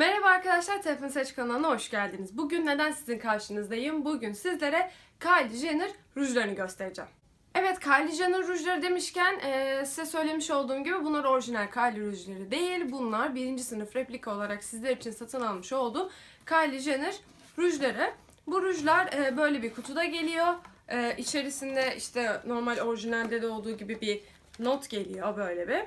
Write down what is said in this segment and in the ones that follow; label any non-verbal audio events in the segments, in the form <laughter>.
Merhaba arkadaşlar, Telefon Seç kanalına hoş geldiniz. Bugün neden sizin karşınızdayım? Bugün sizlere Kylie Jenner rujlarını göstereceğim. Evet, Kylie Jenner rujları demişken eee, size söylemiş olduğum gibi bunlar orijinal Kylie rujları değil. Bunlar birinci sınıf replika olarak sizler için satın almış olduğum Kylie Jenner rujları. Bu rujlar eee, böyle bir kutuda geliyor. Eee içerisinde işte normal orijinalde de olduğu gibi bir not geliyor böyle bir.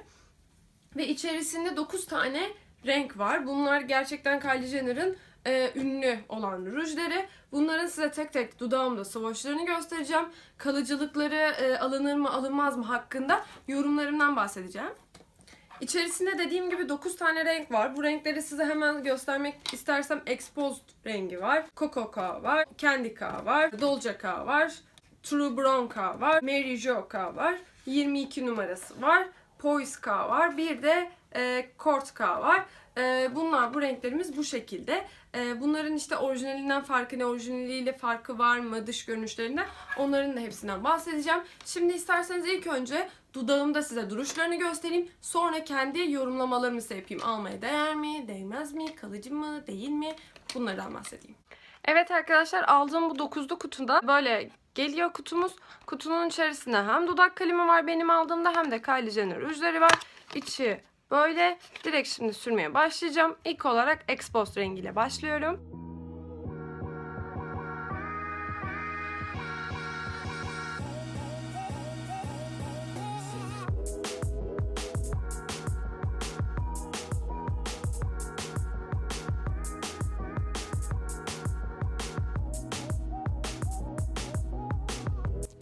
Ve içerisinde 9 tane renk var. Bunlar gerçekten Kylie Jenner'ın e, ünlü olan rujları. Bunların size tek tek dudağımda swatchlarını göstereceğim. Kalıcılıkları e, alınır mı alınmaz mı hakkında yorumlarımdan bahsedeceğim. İçerisinde dediğim gibi 9 tane renk var. Bu renkleri size hemen göstermek istersem Exposed rengi var. Coco K var. Candy K var. Dolce K var. True Brown K var. Mary Jo K var. 22 numarası var. Poise K var. Bir de e, Court K var. E, bunlar bu renklerimiz bu şekilde. E, bunların işte orijinalinden farkı ne, orijinaliyle farkı var mı, dış görünüşlerinden onların da hepsinden bahsedeceğim. Şimdi isterseniz ilk önce dudağımda size duruşlarını göstereyim. Sonra kendi yorumlamalarımı size yapayım. Almaya değer mi, değmez mi, kalıcı mı, değil mi? Bunlardan bahsedeyim. Evet arkadaşlar aldığım bu dokuzlu kutuda böyle geliyor kutumuz. Kutunun içerisinde hem dudak kalemi var benim aldığımda hem de Kylie Jenner rujları var. İçi böyle. Direkt şimdi sürmeye başlayacağım. İlk olarak Exposed rengiyle başlıyorum.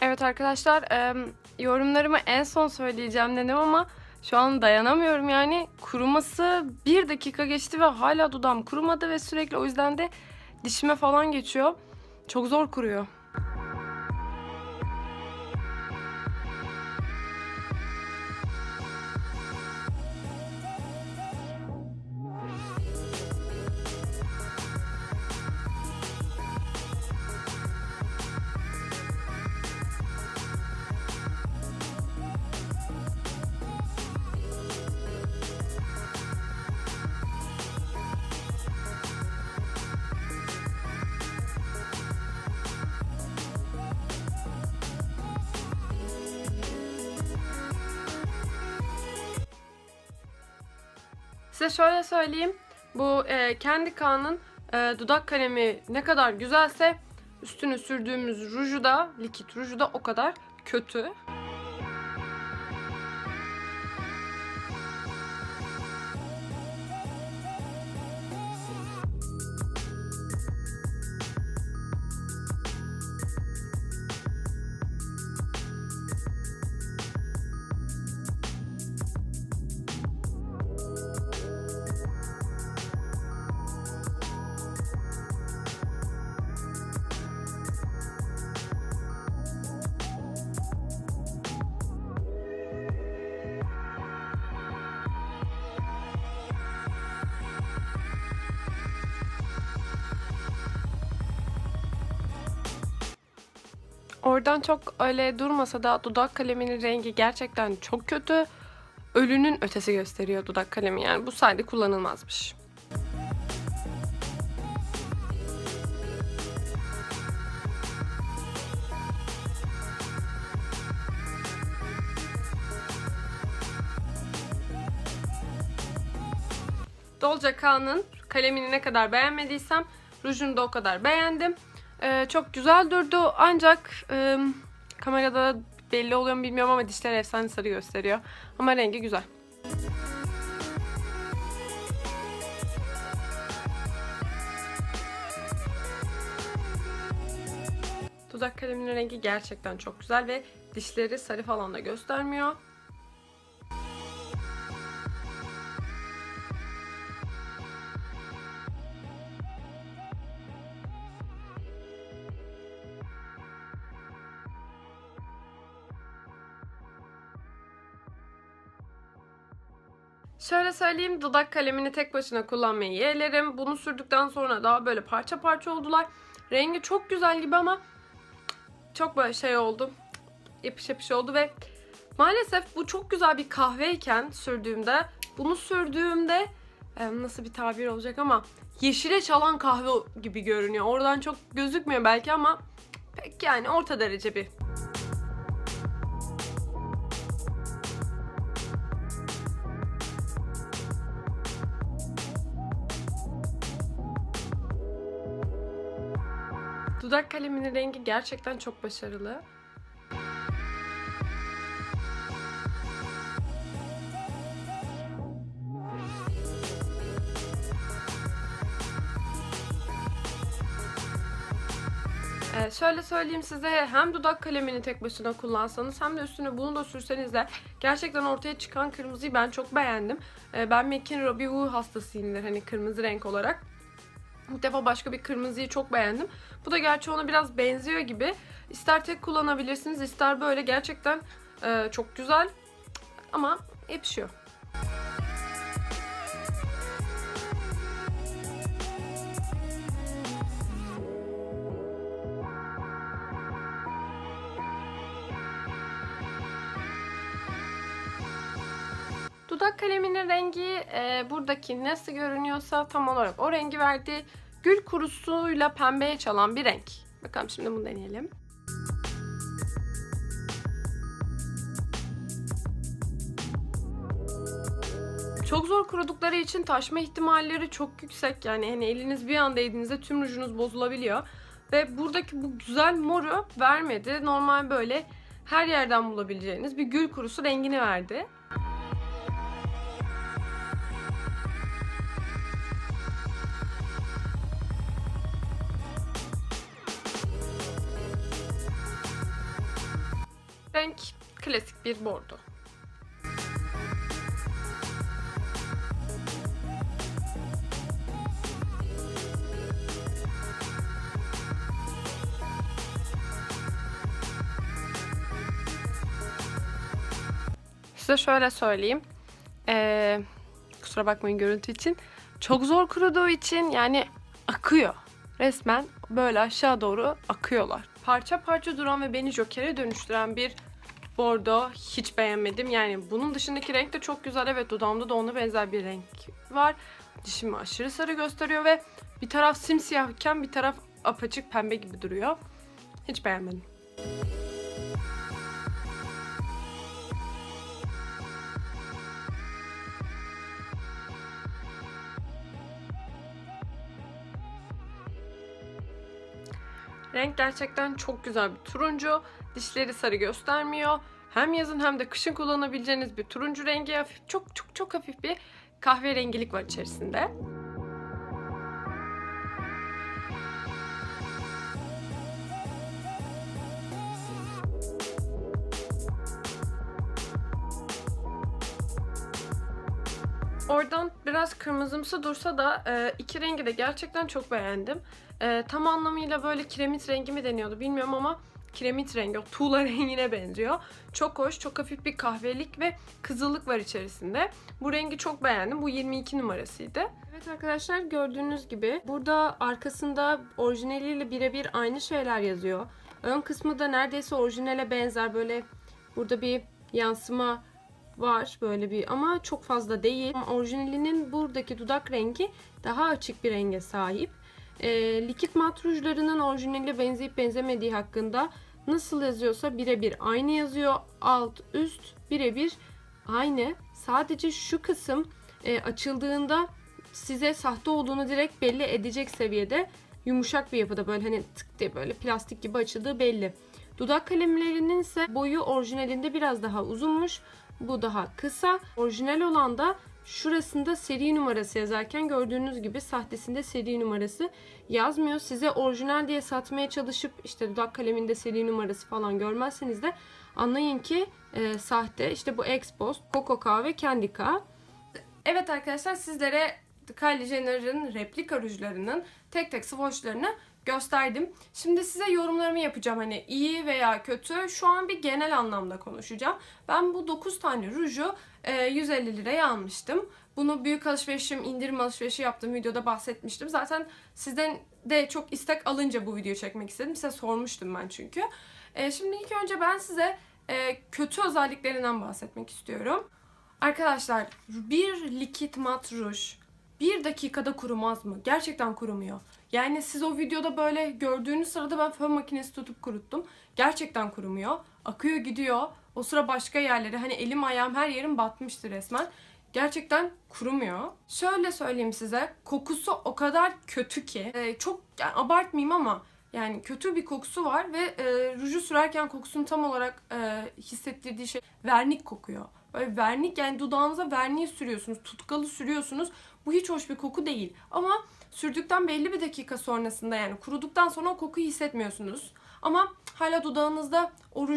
Evet arkadaşlar yorumlarımı en son söyleyeceğim dedim ama şu an dayanamıyorum yani kuruması bir dakika geçti ve hala dudağım kurumadı ve sürekli o yüzden de dişime falan geçiyor. Çok zor kuruyor. Size şöyle söyleyeyim. Bu e, kendi kanın e, dudak kalemi ne kadar güzelse üstüne sürdüğümüz ruju da, likit ruju da o kadar kötü. Oradan çok öyle durmasa da dudak kaleminin rengi gerçekten çok kötü. Ölünün ötesi gösteriyor dudak kalemi yani. Bu sayede kullanılmazmış. Dolce K'nın kalemini ne kadar beğenmediysem rujunu da o kadar beğendim. Ee, çok güzel durdu ancak e, kamerada belli oluyor mu bilmiyorum ama dişler efsane sarı gösteriyor. Ama rengi güzel. Dudak kaleminin rengi gerçekten çok güzel ve dişleri sarı falan da göstermiyor. Şöyle söyleyeyim dudak kalemini tek başına kullanmayı yeğlerim. Bunu sürdükten sonra daha böyle parça parça oldular. Rengi çok güzel gibi ama çok böyle şey oldu. Yapış yapış oldu ve maalesef bu çok güzel bir kahveyken sürdüğümde bunu sürdüğümde nasıl bir tabir olacak ama yeşile çalan kahve gibi görünüyor. Oradan çok gözükmüyor belki ama pek yani orta derece bir Kaleminin rengi gerçekten çok başarılı. Ee, şöyle söyleyeyim size hem dudak kalemini tek başına kullansanız hem de üstüne bunu da sürseniz de gerçekten ortaya çıkan kırmızıyı ben çok beğendim. Ee, ben MAC'in Robbie Woo hastasıyımdır hani kırmızı renk olarak. İlk defa başka bir kırmızıyı çok beğendim. Bu da gerçi ona biraz benziyor gibi. İster tek kullanabilirsiniz ister böyle gerçekten e, çok güzel ama yapışıyor. Kaleminin rengi e, buradaki nasıl görünüyorsa tam olarak o rengi verdi. Gül kurusuyla pembeye çalan bir renk. Bakalım şimdi bunu deneyelim. Çok zor kurudukları için taşma ihtimalleri çok yüksek. Yani hani eliniz bir anda değdiğinizde tüm rujunuz bozulabiliyor. Ve buradaki bu güzel moru vermedi. Normal böyle her yerden bulabileceğiniz bir gül kurusu rengini verdi. Renk klasik bir bordo. Size şöyle söyleyeyim. Ee, kusura bakmayın görüntü için. Çok zor kuruduğu için yani akıyor. Resmen böyle aşağı doğru akıyorlar. Parça parça duran ve beni Joker'e dönüştüren bir bordo hiç beğenmedim. Yani bunun dışındaki renk de çok güzel. Evet dudağımda da ona benzer bir renk var. Dişimi aşırı sarı gösteriyor ve bir taraf simsiyahken bir taraf apaçık pembe gibi duruyor. Hiç beğenmedim. Renk gerçekten çok güzel bir turuncu. Dişleri sarı göstermiyor. Hem yazın hem de kışın kullanabileceğiniz bir turuncu rengi. Hafif, çok çok çok hafif bir kahverengilik var içerisinde. Biraz kırmızımsı dursa da e, iki rengi de gerçekten çok beğendim. E, tam anlamıyla böyle kiremit rengi mi deniyordu bilmiyorum ama kiremit rengi, o tuğla <laughs> rengine benziyor. Çok hoş, çok hafif bir kahvelik ve kızıllık var içerisinde. Bu rengi çok beğendim. Bu 22 numarasıydı. Evet arkadaşlar gördüğünüz gibi burada arkasında orijinaliyle birebir aynı şeyler yazıyor. Ön kısmı da neredeyse orijinale benzer böyle burada bir yansıma var böyle bir ama çok fazla değil. Ama orijinalinin buradaki dudak rengi daha açık bir renge sahip. E, likit mat rujlarının orijinaliyle benzeyip benzemediği hakkında nasıl yazıyorsa birebir aynı yazıyor. Alt üst birebir aynı. Sadece şu kısım e, açıldığında size sahte olduğunu direkt belli edecek seviyede yumuşak bir yapıda böyle hani tık diye böyle plastik gibi açıldığı belli. Dudak kalemlerinin ise boyu orijinalinde biraz daha uzunmuş. Bu daha kısa. Orijinal olan da şurasında seri numarası yazarken gördüğünüz gibi sahtesinde seri numarası yazmıyor. Size orijinal diye satmaya çalışıp işte dudak kaleminde seri numarası falan görmezseniz de anlayın ki e, sahte. İşte bu Expos, Coco K ve Candy K. Evet arkadaşlar sizlere Kylie Jenner'ın replika rujlarının tek tek swatchlarını gösterdim. Şimdi size yorumlarımı yapacağım. Hani iyi veya kötü. Şu an bir genel anlamda konuşacağım. Ben bu 9 tane ruju e, 150 liraya almıştım. Bunu büyük alışverişim, indirim alışverişi yaptığım videoda bahsetmiştim. Zaten sizden de çok istek alınca bu videoyu çekmek istedim. Size sormuştum ben çünkü. E, şimdi ilk önce ben size e, kötü özelliklerinden bahsetmek istiyorum. Arkadaşlar bir likit mat ruj bir dakikada kurumaz mı? Gerçekten kurumuyor. Yani siz o videoda böyle gördüğünüz sırada ben fön makinesi tutup kuruttum. Gerçekten kurumuyor. Akıyor gidiyor. O sıra başka yerlere hani elim ayağım her yerim batmıştı resmen. Gerçekten kurumuyor. Şöyle söyleyeyim size. Kokusu o kadar kötü ki. e, çok yani abartmayayım ama yani kötü bir kokusu var ve e, ruju sürerken kokusunu tam olarak e, hissettirdiği şey vernik kokuyor. Böyle vernik yani dudağınıza verniği sürüyorsunuz, tutkalı sürüyorsunuz. Bu hiç hoş bir koku değil. Ama sürdükten belli bir dakika sonrasında yani kuruduktan sonra o kokuyu hissetmiyorsunuz. Ama hala dudağınızda o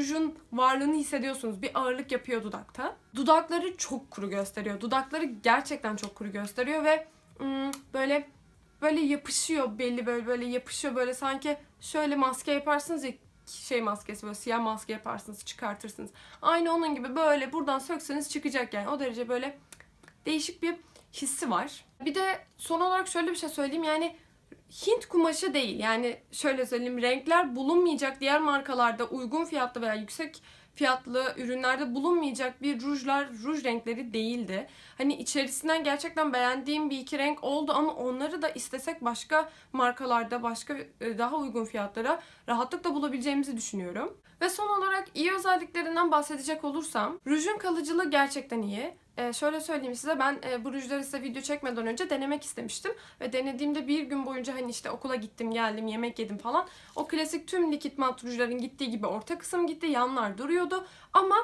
varlığını hissediyorsunuz. Bir ağırlık yapıyor dudakta. Dudakları çok kuru gösteriyor. Dudakları gerçekten çok kuru gösteriyor ve ım, böyle böyle yapışıyor belli böyle böyle yapışıyor böyle sanki şöyle maske yaparsınız ya şey maskesi böyle siyah maske yaparsınız çıkartırsınız. Aynı onun gibi böyle buradan sökseniz çıkacak yani o derece böyle değişik bir hissi var. Bir de son olarak şöyle bir şey söyleyeyim yani Hint kumaşı değil yani şöyle söyleyeyim renkler bulunmayacak diğer markalarda uygun fiyatlı veya yüksek fiyatlı ürünlerde bulunmayacak bir rujlar, ruj renkleri değildi. Hani içerisinden gerçekten beğendiğim bir iki renk oldu ama onları da istesek başka markalarda, başka e, daha uygun fiyatlara rahatlıkla bulabileceğimizi düşünüyorum. Ve son olarak iyi özelliklerinden bahsedecek olursam, rujun kalıcılığı gerçekten iyi. Ee, şöyle söyleyeyim size ben e, bu rujları size video çekmeden önce denemek istemiştim. Ve denediğimde bir gün boyunca hani işte okula gittim geldim yemek yedim falan. O klasik tüm likit mat rujların gittiği gibi orta kısım gitti yanlar duruyordu. Ama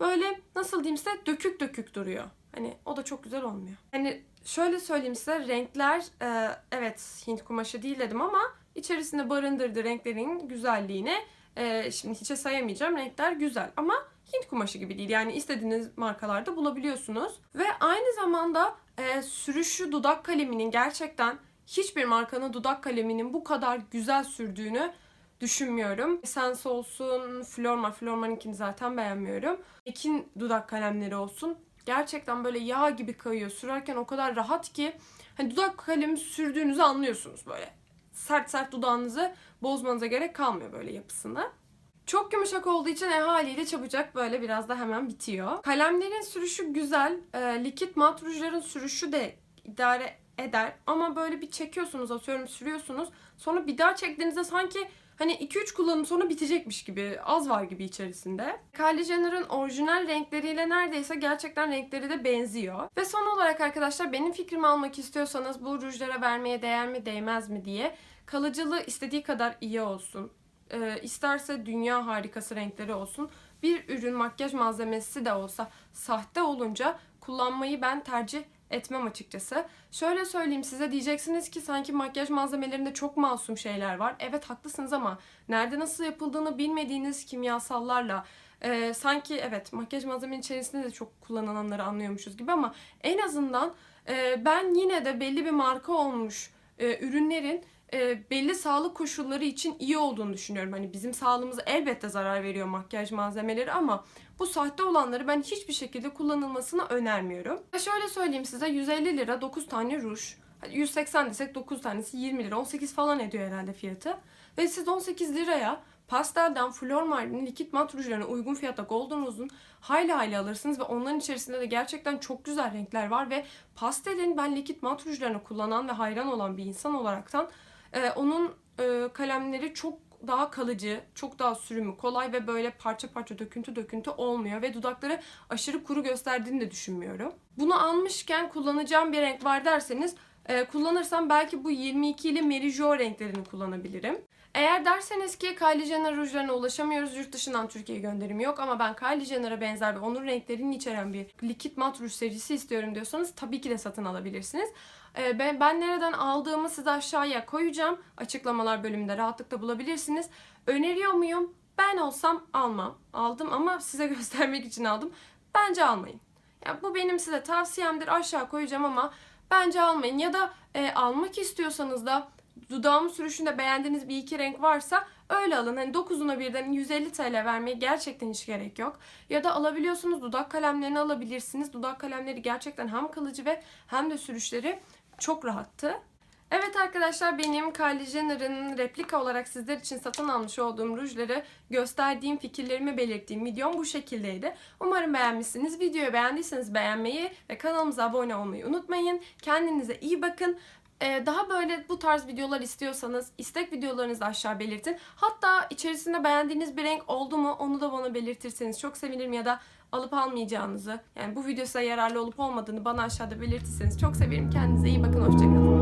böyle nasıl diyeyim size dökük dökük duruyor. Hani o da çok güzel olmuyor. Hani şöyle söyleyeyim size renkler e, evet Hint kumaşı değil dedim ama içerisinde barındırdığı renklerin güzelliğini e, şimdi hiçe sayamayacağım. Renkler güzel ama Hint kumaşı gibi değil. Yani istediğiniz markalarda bulabiliyorsunuz. Ve aynı zamanda e, sürüşü dudak kaleminin gerçekten hiçbir markanın dudak kaleminin bu kadar güzel sürdüğünü düşünmüyorum. Essence olsun, Florma, Florma'nınkini zaten beğenmiyorum. Ekin dudak kalemleri olsun. Gerçekten böyle yağ gibi kayıyor. Sürerken o kadar rahat ki hani dudak kalemi sürdüğünüzü anlıyorsunuz böyle. Sert sert dudağınızı bozmanıza gerek kalmıyor böyle yapısını. Çok yumuşak olduğu için e haliyle çabucak böyle biraz da hemen bitiyor. Kalemlerin sürüşü güzel. E, likit mat rujların sürüşü de idare eder. Ama böyle bir çekiyorsunuz atıyorum sürüyorsunuz. Sonra bir daha çektiğinizde sanki hani 2-3 kullanım sonra bitecekmiş gibi az var gibi içerisinde. Kylie Jenner'ın orijinal renkleriyle neredeyse gerçekten renkleri de benziyor. Ve son olarak arkadaşlar benim fikrimi almak istiyorsanız bu rujlara vermeye değer mi değmez mi diye kalıcılığı istediği kadar iyi olsun e, isterse dünya harikası renkleri olsun. Bir ürün makyaj malzemesi de olsa sahte olunca kullanmayı ben tercih etmem açıkçası. Şöyle söyleyeyim size diyeceksiniz ki sanki makyaj malzemelerinde çok masum şeyler var. Evet haklısınız ama nerede nasıl yapıldığını bilmediğiniz kimyasallarla e, sanki evet makyaj malzemenin içerisinde de çok kullanılanları anlıyormuşuz gibi ama en azından e, ben yine de belli bir marka olmuş e, ürünlerin e, belli sağlık koşulları için iyi olduğunu düşünüyorum. Hani bizim sağlığımıza elbette zarar veriyor makyaj malzemeleri ama bu sahte olanları ben hiçbir şekilde kullanılmasını önermiyorum. Ve şöyle söyleyeyim size 150 lira 9 tane ruj. Hadi 180 desek 9 tanesi 20 lira 18 falan ediyor herhalde fiyatı. Ve siz 18 liraya pastelden Flormar'ın likit mat rujlarına uygun fiyatta Golden Rose'un hayli hayli alırsınız ve onların içerisinde de gerçekten çok güzel renkler var ve pastelin ben likit mat rujlarını kullanan ve hayran olan bir insan olaraktan ee, onun e, kalemleri çok daha kalıcı, çok daha sürümü kolay ve böyle parça parça döküntü döküntü olmuyor ve dudakları aşırı kuru gösterdiğini de düşünmüyorum. Bunu almışken kullanacağım bir renk var derseniz e, kullanırsam belki bu 22 ile Mary renklerini kullanabilirim. Eğer derseniz ki Kylie Jenner rujlarına ulaşamıyoruz, yurt dışından Türkiye'ye gönderim yok ama ben Kylie Jenner'a benzer ve onun renklerini içeren bir likit mat ruj serisi istiyorum diyorsanız tabii ki de satın alabilirsiniz. Ee, ben, ben nereden aldığımı size aşağıya koyacağım. Açıklamalar bölümünde rahatlıkla bulabilirsiniz. Öneriyor muyum? Ben olsam almam. Aldım ama size <laughs> göstermek için aldım. Bence almayın. Ya bu benim size tavsiyemdir. Aşağı koyacağım ama bence almayın. Ya da e, almak istiyorsanız da dudağım sürüşünde beğendiğiniz bir iki renk varsa öyle alın. Hani 9'una birden 150 TL vermeye gerçekten hiç gerek yok. Ya da alabiliyorsunuz dudak kalemlerini alabilirsiniz. Dudak kalemleri gerçekten hem kalıcı ve hem de sürüşleri çok rahattı. Evet arkadaşlar benim Kylie Jenner'ın replika olarak sizler için satın almış olduğum rujları gösterdiğim fikirlerimi belirttiğim videom bu şekildeydi. Umarım beğenmişsiniz. Videoyu beğendiyseniz beğenmeyi ve kanalımıza abone olmayı unutmayın. Kendinize iyi bakın. Ee, daha böyle bu tarz videolar istiyorsanız istek videolarınızı aşağı belirtin. Hatta içerisinde beğendiğiniz bir renk oldu mu onu da bana belirtirseniz çok sevinirim ya da alıp almayacağınızı yani bu video size yararlı olup olmadığını bana aşağıda belirtirseniz çok severim. Kendinize iyi bakın. Hoşçakalın.